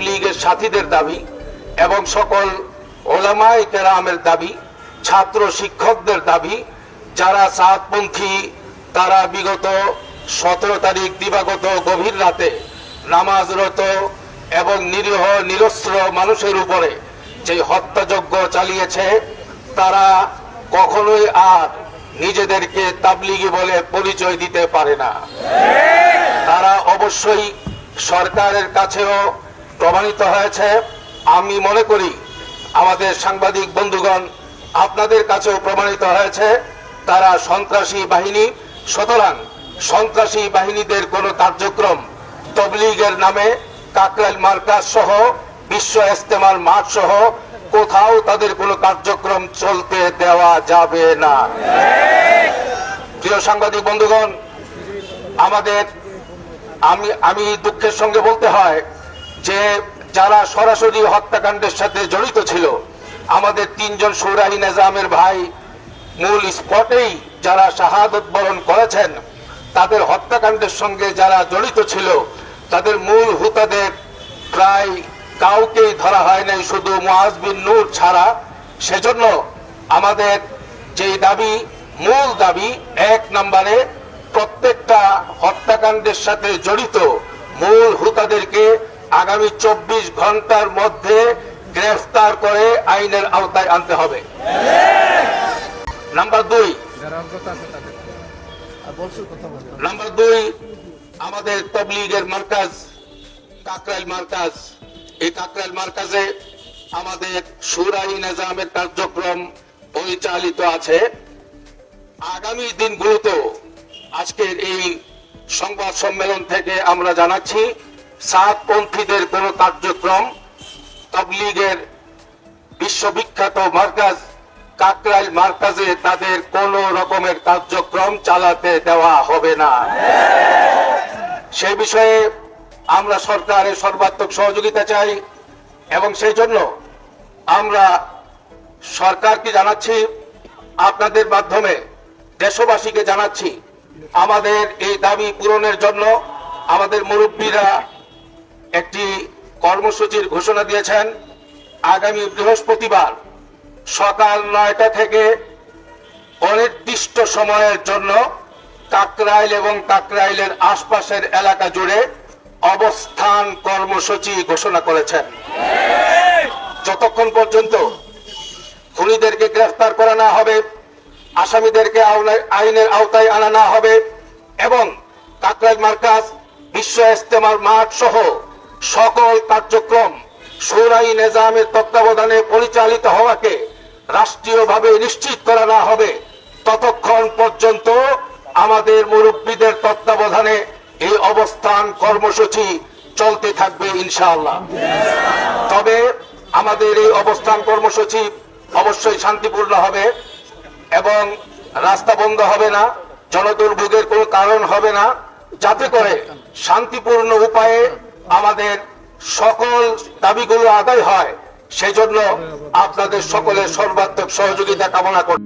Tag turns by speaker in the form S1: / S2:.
S1: তবলিগের সাথীদের দাবি এবং সকল ওলামায় কেরামের দাবি, ছাত্র শিক্ষকদের দাবি, যারা সাতপন্থী, তারা বিগত সতেরো তারিখ দিবাগত গভীর রাতে নামাজরত এবং নিরীহ, নিরস্ত্র মানুষের উপরে যে হত্যাযজ্ঞ চালিয়েছে, তারা কখনোই আর নিজেদেরকে তাবলিগি বলে পরিচয় দিতে পারে না। তারা অবশ্যই সরকারের কাছেও প্রমাণিত হয়েছে। আমি মনে করি আমাদের সাংবাদিক বন্ধুগণ আপনাদের কাছেও প্রমাণিত হয়েছে, তারা সন্ত্রাসী বাহিনী, সুতরাং সন্ত্রাসী বাহিনীদের কোনো কার্যক্রম তবলিগের নামে কাকরাইল মার্কাজ সহ, বিশ্ব ইস্তেমার মাঠ সহ কোথাও তাদের কোনো কার্যক্রম চলতে দেওয়া যাবে না। প্রিয় সাংবাদিক বন্ধুগণ, আমাদের আমি আমি দুঃখের সঙ্গে বলতে হয় যে যারা সরাসরি হত্যাকাণ্ডের সাথে জড়িত ছিল, আমাদের তিনজন সৌরাহি নিজামের ভাই মূল স্পটেই যারা শাহাদত বরণ করেছেন, তাদের হত্যাকাণ্ডের সঙ্গে যারা জড়িত ছিল, তাদের মূল হুতাদের প্রায় কাউকেই ধরা হয় নাই, শুধু মুআজ বিন নূর ছাড়া। সেজন্য আমাদের যেই দাবি, মূল দাবি, এক নম্বরে প্রত্যেকটা হত্যাকাণ্ডের সাথে জড়িত মূল হুতাদেরকে আগামী চব্বিশ ঘণ্টার মধ্যে গ্রেফতার করে আইনের আওতায় আনতে হবে। নাম্বার দুই। নাম্বার দুই, আমাদের তবলিগের মার্কাজ, কাকরাইল মার্কাজ। এই কাকরাইল মার্কাজে আমাদের সুরাই নিজামের কার্যক্রম পরিচালিত আছে। আগামী দিনগুলোতেও আজকের এই সংবাদ সম্মেলন থেকে আমরা জানাচ্ছি সাতপন্থীদের কোন কার্যক্রম তবলিগের বিশ্ববিখ্যাত মার্কাজ, কাকরাইল মার্কাজে তাদের কোন রকমের কার্যক্রম চালাতে দেওয়া হবে না। সেই বিষয়ে আমরা সরকারের সর্বাত্মক সহযোগিতা চাই এবং সেই জন্য আমরা সরকারকে জানাচ্ছি, আপনাদের মাধ্যমে দেশবাসীকে জানাচ্ছি, আমাদের এই দাবি পূরণের জন্য আমাদের মুরব্বীরা একটি কর্মসূচির ঘোষণা দিয়েছেন আগামী বৃহস্পতিবার সকাল নয়টা থেকে অনির্দিষ্ট সময়ের জন্য কাকরাইল এবং কাকরাইলের আশপাশের এলাকা জুড়ে অবস্থান কর্মসূচি ঘোষণা করেছেন। যতক্ষণ পর্যন্ত খুনিদেরকে গ্রেফতার করা না হবে, আসামিদেরকে আইনের আওতায় আনা না হবে এবং কাকরাইল মার্কাজ বিশ্ব ইস্তেমার মাঠ সহ সকল কার্যক্রম সুরাই নিজামের তত্ত্বাবধানে পরিচালিত হওয়াকে রাষ্ট্রীয়ভাবে নিশ্চিত করা না হবে। ততক্ষণ পর্যন্ত আমাদের মুরব্বীদের তত্ত্বাবধানে এই অবস্থান কর্মসূচি চলতে থাকবে ইনশাআল্লাহ। তবে আমাদের এই অবস্থান কর্মসূচি অবশ্যই শান্তিপূর্ণ হবে এবং রাস্তা বন্ধ হবে না, জনদুর্ভোগের কোনো কারণ হবে না। যাতে করে শান্তিপূর্ণ উপায়ে আমাদের সকল দাবিগুলো আদায় হয় সেজন্য আপনাদের সকলের সর্বাত্মক সহযোগিতা কামনা করি।